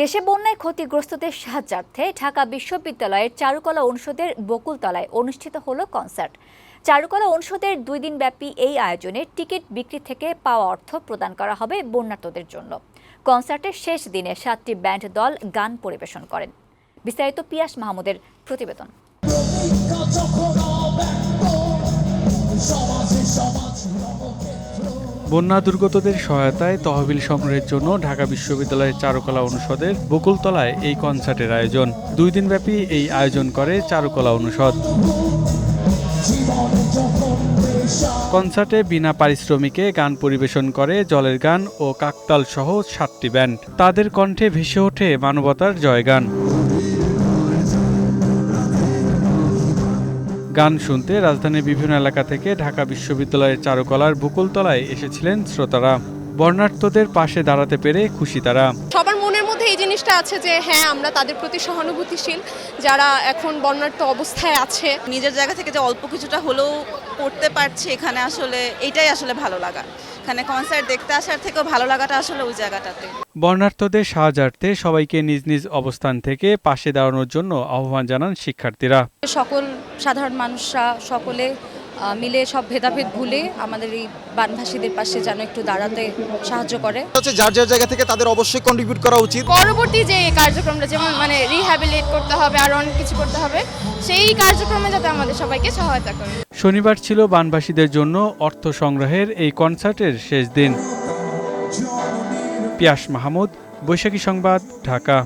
দেশে বন্যায় ক্ষতিগ্রস্তদের সাহায্যার্থে ঢাকা বিশ্ববিদ্যালয়ের চারুকলা অনুষদের বকুলতলায় অনুষ্ঠিত হলো কনসার্ট। চারুকলা অনুষদের দুই দিনব্যাপী এই আয়োজনে টিকিট বিক্রি থেকে পাওয়া অর্থ প্রদান করা হবে বন্যার্তদের জন্য। কনসার্টের শেষ দিনে সাতটি ব্যান্ড দল গান পরিবেশন করেন। বিস্তারিত পিয়াস মাহমুদের প্রতিবেদন। বন্যা দুর্গতদের সহায়তায় তহবিল সংগ্রহের জন্য ঢাকা বিশ্ববিদ্যালয়ের চারুকলা অনুষদের বকুলতলায় এই কনসার্টের আয়োজন। দুই দিনব্যাপী এই আয়োজন করে চারুকলা অনুষদ। কনসার্টে বিনা পারিশ্রমিকে গান পরিবেশন করে জলের গান ও কাকতাল সহ সাতটি ব্যান্ড। তাদের কণ্ঠে ভেসে ওঠে মানবতার জয়গান। গান শুনতে রাজধানীর বিভিন্ন এলাকা থেকে ঢাকা বিশ্ববিদ্যালয়ের চারুকলার বকুলতলায় এসেছিলেন শ্রোতারা। বর্ণার্থদের পাশে দাঁড়াতে পেরে খুশি তারা। মধ্যে এই জিনিসটা আছে যে হ্যাঁ আমরা তাদের প্রতি সহানুভূতিশীল যারা এখন বর্ণাঢ্য অবস্থায় আছে। নিজের জায়গা থেকে যে অল্প কিছুটা হলেও করতে পারছি এখানে আসলে এটাই আসলে ভালো লাগা। এখানে কনসার্ট দেখতে আসার থেকেও ভালো লাগাটা আসলে ওই জায়গাটাতে। বর্ণার্থদের সাহায্যার্থে সবাইকে নিজ নিজ অবস্থান থেকে পাশে দাঁড়ানোর জন্য আহ্বান জানান শিক্ষার্থীরা। সকল সাধারণ মানুষরা সকলে মিলে সব ভেদাভেদ ভুলে আমাদের এই বানভাসীদের পাশে যেন একটু দাঁড়াতে সাহায্য করে। হচ্ছে যার যার জায়গা থেকে তাদের অবশ্যই কন্ট্রিবিউট করা উচিত। পরবর্তী যে কার্যক্রমটা যেমন মানে রিহ্যাবিলিট করতে হবে আর অনেক কিছু করতে হবে সেই কার্যক্রমে যাতে আমাদের সবাইকে সহায়তা করে শনিবার ছিল বানবাসীদের জন্য অর্থ সংগ্রহের এই কনসার্টের শেষ দিন। পিয়াস মাহমুদ বৈশাখী সংবাদ ঢাকা।